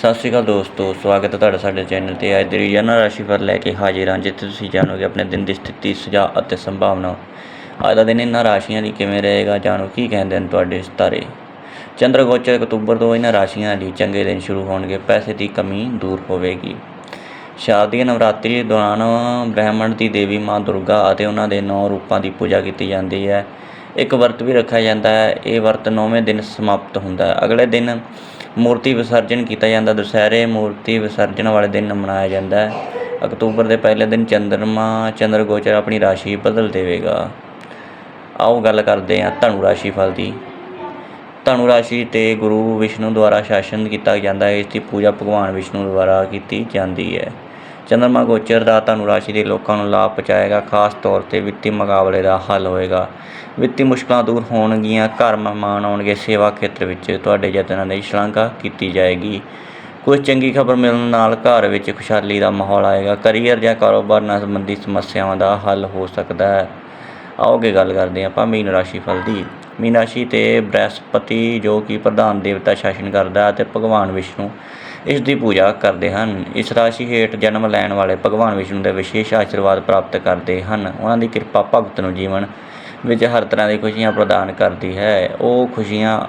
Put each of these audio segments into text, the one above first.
ਸਤਿ ਸ਼੍ਰੀ ਅਕਾਲ ਦੋਸਤੋ, ਸਵਾਗਤ ਹੈ ਤੁਹਾਡਾ ਸਾਡੇ ਚੈਨਲ ਤੇ। ਅੱਜ ਦੀ ਰੋਜ਼ਾਨਾ ਰਾਸ਼ੀਫਲ ਲੈ ਕੇ ਹਾਜ਼ਰ ਹਾਂ, ਜਿੱਥੇ ਤੁਸੀਂ ਜਾਣੋਗੇ ਆਪਣੇ ਦਿਨ ਦੀ ਸਥਿਤੀ, ਸੁਝਾਅ ਅਤੇ ਸੰਭਾਵਨਾ ਅੱਜ ਦਾ ਦਿਨ ਇਹਨਾਂ ਰਾਸ਼ੀਆਂ ਲਈ ਕਿਵੇਂ ਰਹੇਗਾ, ਜਾਣੋ ਕੀ ਕਹਿੰਦੇ ਨੇ ਤੁਹਾਡੇ ਸਿਤਾਰੇ ਚੰਦਰ ਗੋਚਰ ਅਕਤੂਬਰ ਤੋਂ ਇਹਨਾਂ ਰਾਸ਼ੀਆਂ ਲਈ ਚੰਗੇ ਦਿਨ ਸ਼ੁਰੂ ਹੋਣਗੇ, ਪੈਸੇ ਦੀ ਕਮੀ ਦੂਰ ਹੋਵੇਗੀ। ਸ਼ਾਰਦੀय ਨਵਰਾਤਰੀ ਦੌਰਾਨ ਬ੍ਰਹਮੰਡ ਦੀ ਦੇਵੀ ਮਾਂ ਦੁਰਗਾ ਅਤੇ ਉਹਨਾਂ ਦੇ ਨੌ ਰੂਪਾਂ ਦੀ ਪੂਜਾ ਕੀਤੀ ਜਾਂਦੀ ਹੈ। ਇੱਕ ਵਰਤ ਵੀ ਰੱਖਿਆ ਜਾਂਦਾ ਹੈ, ਇਹ ਵਰਤ ਨੌਵੇਂ ਦਿਨ ਸਮਾਪਤ ਹੁੰਦਾ ਹੈ। ਅਗਲੇ ਦਿਨ ਮੂਰਤੀ ਵਿਸਰਜਨ ਕੀਤਾ ਜਾਂਦਾ। ਦੁਸਹਿਰੇ ਮੂਰਤੀ ਵਿਸਰਜਨ ਵਾਲੇ ਦਿਨ ਮਨਾਇਆ ਜਾਂਦਾ ਹੈ। ਅਕਤੂਬਰ ਦੇ ਪਹਿਲੇ ਦਿਨ ਚੰਦਰਮਾ, ਚੰਦਰ ਗੋਚਰ ਆਪਣੀ ਰਾਸ਼ੀ ਬਦਲ ਦੇਵੇਗਾ। ਆਓ ਗੱਲ ਕਰਦੇ ਹਾਂ ਧਨੂ ਰਾਸ਼ੀ ਫਲ ਦੀ। ਧਨੂ ਰਾਸ਼ੀ ਤੇ ਗੁਰੂ ਵਿਸ਼ਨੂੰ ਦੁਆਰਾ ਸ਼ਾਸਨ ਕੀਤਾ ਜਾਂਦਾ ਹੈ। ਇਸ ਦੀ ਪੂਜਾ ਭਗਵਾਨ ਵਿਸ਼ਨੂੰ ਦੁਆਰਾ ਕੀਤੀ ਜਾਂਦੀ ਹੈ। ਚੰਦਰਮਾ ਗੋਚਰ ਦਾ ਧਨੁ ਰਾਸ਼ੀ ਦੇ ਲੋਕਾਂ ਨੂੰ ਲਾਭ ਪਹੁੰਚਾਏਗਾ, ਖਾਸ ਤੌਰ ਤੇ ਵਿੱਤੀ ਮੁਕਾਬਲੇ ਦਾ ਹੱਲ ਹੋਏਗਾ। ਵਿੱਤੀ ਮੁਸ਼ਕਲਾਂ ਦੂਰ ਹੋਣਗੀਆਂ, ਘਰ ਮਹਿਮਾਨ ਆਉਣਗੇ, ਸੇਵਾ ਖੇਤਰ ਵਿੱਚ ਤੁਹਾਡੇ ਯਤਨਾਂ ਦੀ ਸ਼ਲਾਘਾ ਕੀਤੀ ਜਾਏਗੀ। ਕੁਝ ਚੰਗੀ ਖਬਰ ਮਿਲਣ ਨਾਲ ਘਰ ਵਿੱਚ ਖੁਸ਼ਹਾਲੀ ਦਾ ਮਾਹੌਲ ਆਏਗਾ। ਕਰੀਅਰ ਜਾਂ ਕਾਰੋਬਾਰ ਨਾਲ ਸੰਬੰਧੀ ਸਮੱਸਿਆਵਾਂ ਦਾ ਹੱਲ ਹੋ ਸਕਦਾ ਹੈ। ਆਓਗੇ ਗੱਲ ਕਰਦੇ ਹਾਂ ਆਪਾਂ ਮੀਨ ਰਾਸ਼ੀ ਫਲ ਦੀ। ਮੀਨਾਸ਼ੀ ਅਤੇ ਬ੍ਰਹਿਸਪਤੀ ਜੋ ਕਿ ਪ੍ਰਧਾਨ ਦੇਵਤਾ ਸ਼ਾਸਨ ਕਰਦਾ ਹੈ ਤੇ ਭਗਵਾਨ ਵਿਸ਼ਨੂੰ ਇਸ ਦੀ ਪੂਜਾ ਕਰਦੇ ਹਨ। ਇਸ ਰਾਸ਼ੀ ਹੇਠ ਜਨਮ ਲੈਣ ਵਾਲੇ ਭਗਵਾਨ ਵਿਸ਼ਨੂੰ ਦੇ ਵਿਸ਼ੇਸ਼ ਆਸ਼ੀਰਵਾਦ ਪ੍ਰਾਪਤ ਕਰਦੇ ਹਨ। ਉਹਨਾਂ ਦੀ ਕਿਰਪਾ ਭਗਤ ਨੂੰ ਜੀਵਨ ਵਿੱਚ ਹਰ ਤਰ੍ਹਾਂ ਦੀ ਖੁਸ਼ੀਆਂ ਪ੍ਰਦਾਨ ਕਰਦੀ ਹੈ। ਉਹ ਖੁਸ਼ੀਆਂ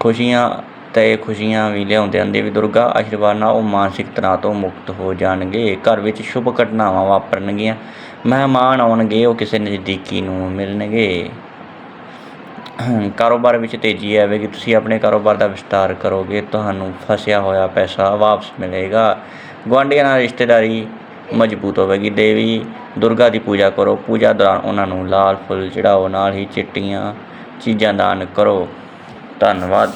ਖੁਸ਼ੀਆਂ ਤੇ ਖੁਸ਼ੀਆਂ ਵੀ ਲਿਆਉਂਦੇ ਹਨ। ਦੇਵੀ ਦੁਰਗਾ ਆਸ਼ੀਰਵਾਦ ਨਾਲ ਉਹ ਮਾਨਸਿਕ ਤਣਾਅ ਤੋਂ ਮੁਕਤ ਹੋ ਜਾਣਗੇ। ਘਰ ਵਿੱਚ ਸ਼ੁਭ ਘਟਨਾਵਾਂ ਵਾਪਰਨਗੀਆਂ। ਮਹਿਮਾਨ ਆਉਣਗੇ, ਉਹ ਕਿਸੇ ਨਜ਼ਦੀਕੀ ਨੂੰ ਮਿਲਣਗੇ। ਕਾਰੋਬਾਰ ਵਿੱਚ ਤੇਜ਼ੀ ਆਵੇਗੀ ਤੁਸੀਂ ਆਪਣੇ ਕਾਰੋਬਾਰ ਦਾ ਵਿਸਤਾਰ ਕਰੋਗੇ, ਤੁਹਾਨੂੰ ਫਸਿਆ ਹੋਇਆ ਪੈਸਾ ਵਾਪਸ ਮਿਲੇਗਾ। ਗੁਆਂਢੀਆਂ ਨਾਲ ਰਿਸ਼ਤੇਦਾਰੀ ਮਜ਼ਬੂਤ ਹੋਵੇਗੀ। ਦੇਵੀ ਦੁਰਗਾ ਦੀ ਪੂਜਾ ਕਰੋ। ਪੂਜਾ ਦੌਰਾਨ ਉਹਨਾਂ ਨੂੰ ਲਾਲ ਫੁੱਲ ਚੜਾਓ, ਨਾਲ ਹੀ ਚਿੱਟੀਆਂ ਚੀਜ਼ਾਂ ਦਾਨ ਕਰੋ। ਧੰਨਵਾਦ।